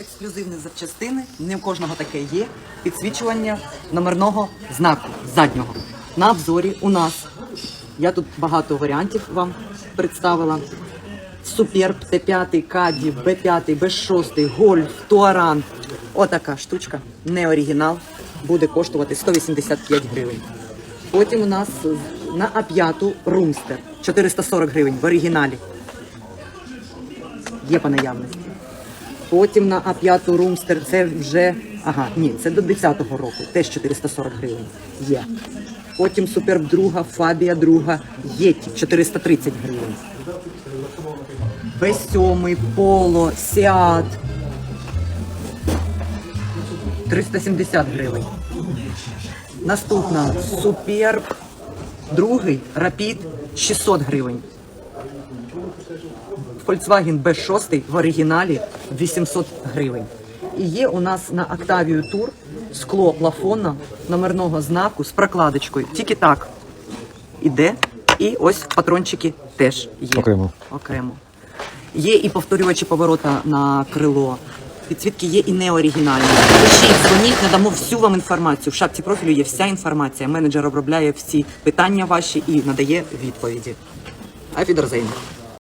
Ексклюзивні запчастини, не у кожного таке є. Підсвічування номерного знаку заднього. На обзорі у нас. Я тут багато варіантів вам представила. Суперб Т5, Каді, Б5, Б6, Гольф, Туаран. Отака штучка, не оригінал, буде коштувати 185 гривень. Потім у нас на А5 Румстер 440 гривень в оригіналі. Є по наявності. Потім на А5 Румстер це вже. Ага, ні, це до 10-го року, теж 440 гривень є. Потім Суперб друга, Фабія друга, Єті 430 гривень. Б7, Поло, Сіат 370 гривень. Наступна Суперб другий, Рапід 600 гривень. Volkswagen B6 в оригіналі 800 гривень. І є у нас на Octavia Tour скло плафона номерного знаку з прокладочкою. Тільки так іде. І ось патрончики теж є. Окремо. Окремо. Є і повторювачі поворота на крило. Підсвітки є і неоригінальні. Пишіть, дзвоніть, надамо всю вам інформацію. В шапці профілю є вся інформація. Менеджер обробляє всі питання ваші і надає відповіді. Афідерзейн.